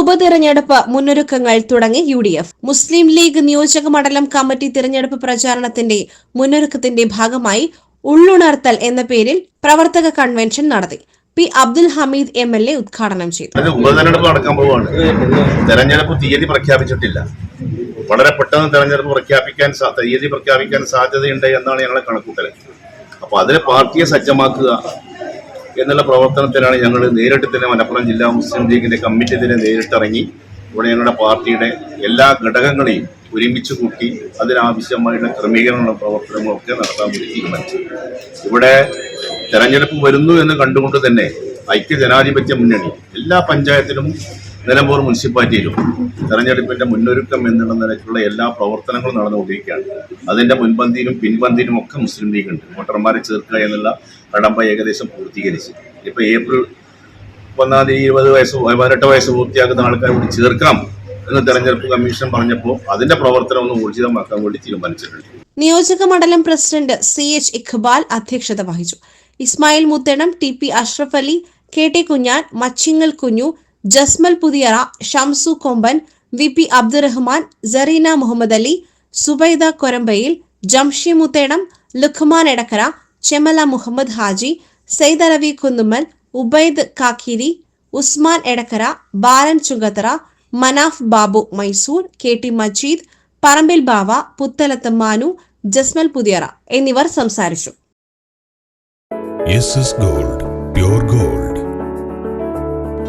ഉപതിരഞ്ഞെടുപ്പ് മുന്നൊരുക്കങ്ങൾ തുടങ്ങി U D F. Muslim League നിയോജക മണ്ഡലം കമ്മിറ്റി തിരഞ്ഞെടുപ്പ് പ്രചാരണത്തിന്റെ മുന്നൊരുക്കത്തിന്റെ ഭാഗമായി ഉള്ളുണർത്തൽ എന്ന പേരിൽ പ്രവർത്തക കൺവെൻഷൻ നടത്തി. P Abdul Hamid M L A ഉദ്ഘാടനം ചെയ്തു. ഉപതെരഞ്ഞെടുപ്പ് നടക്കാൻ പോവുകയാണ് തെരഞ്ഞെടുപ്പ് തീയതി പ്രഖ്യാപിച്ചിട്ടില്ല. വളരെ പെട്ടെന്ന് തെരഞ്ഞെടുപ്പ് പ്രഖ്യാപിക്കാൻ തീയതി പ്രഖ്യാപിക്കാൻ സാധ്യതയുണ്ട് എന്നാണ് ഞങ്ങളുടെ കണക്കൂട്ടൽ. അപ്പൊ അതിന് പാർട്ടിയെ സജ്ജമാക്കുക എന്നുള്ള പ്രവർത്തനത്തിലാണ് ഞങ്ങൾ നേരിട്ട് തന്നെ മലപ്പുറം ജില്ലാ മുസ്ലിം ലീഗിന്റെ കമ്മിറ്റി തന്നെ നേരിട്ടിറങ്ങി ഇവിടെ ഞങ്ങളുടെ പാർട്ടിയുടെ എല്ലാ ഘടകങ്ങളെയും ഒരുമിച്ച് കൂട്ടി അതിനാവശ്യമായിട്ടുള്ള ക്രമീകരണങ്ങളും പ്രവർത്തനങ്ങളും ഒക്കെ നടത്താൻ തീരുമാനിച്ചു. ഇവിടെ തെരഞ്ഞെടുപ്പ് വരുന്നു എന്ന് കണ്ടുകൊണ്ട് തന്നെ ഐക്യ ജനാധിപത്യ മുന്നണി എല്ലാ പഞ്ചായത്തിലും നിലമ്പൂർ മുനിസിപ്പാലിറ്റിയിലും തെരഞ്ഞെടുപ്പിന്റെ മുന്നൊരുക്കം എന്നുള്ള നിലയ്ക്കുള്ള എല്ലാ പ്രവർത്തനങ്ങളും നടന്നുകൊണ്ടിരിക്കുകയാണ്. അതിന്റെ മുൻപന്തിയിലും പിൻപന്തിയിലും ഒക്കെ മുസ്ലിം ലീഗ് ഉണ്ട്. വോട്ടർമാരെ ചേർക്കുക എന്നുള്ള കടമ്പ ഏകദേശം പൂർത്തീകരിച്ചു. ഇപ്പൊ ഏപ്രിൽ ഒന്നാം തീയതി ഇരുപത് വയസ്സ് പതിനെട്ട് വയസ്സ് പൂർത്തിയാക്കുന്ന ആൾക്കാരെ കൂടി ചേർക്കാം എന്ന് തെരഞ്ഞെടുപ്പ് കമ്മീഷൻ പറഞ്ഞപ്പോൾ അതിന്റെ പ്രവർത്തനം ഒന്ന് ഊർജിതമാക്കാൻ വേണ്ടി തീരുമാനിച്ചിട്ടുണ്ട്. നിയോജക മണ്ഡലം പ്രസിഡന്റ് സി എച്ച് ഇഖ്ബാൽ അധ്യക്ഷത വഹിച്ചു. Ismail Muthenam T P Ashraf Ali K T Kunjan Machingal Kunju Jasmal Puthiyara Shamsu Komban V P Abdurahman Sareena Muhammad Ali Subaida Korambayil Jamshi Muthedam Lukman Edakkara Chemala Muhammad Haji Saeed Alavi Kunnummal Ubaid Kakkiri Usman Edakkara Balan Chungathara Manaf Babu Mysore K T Majeed Parambil Bava Puthalath Manu Jasmal Puthiyara എന്നിവർ സംസാരിച്ചു. Gold gold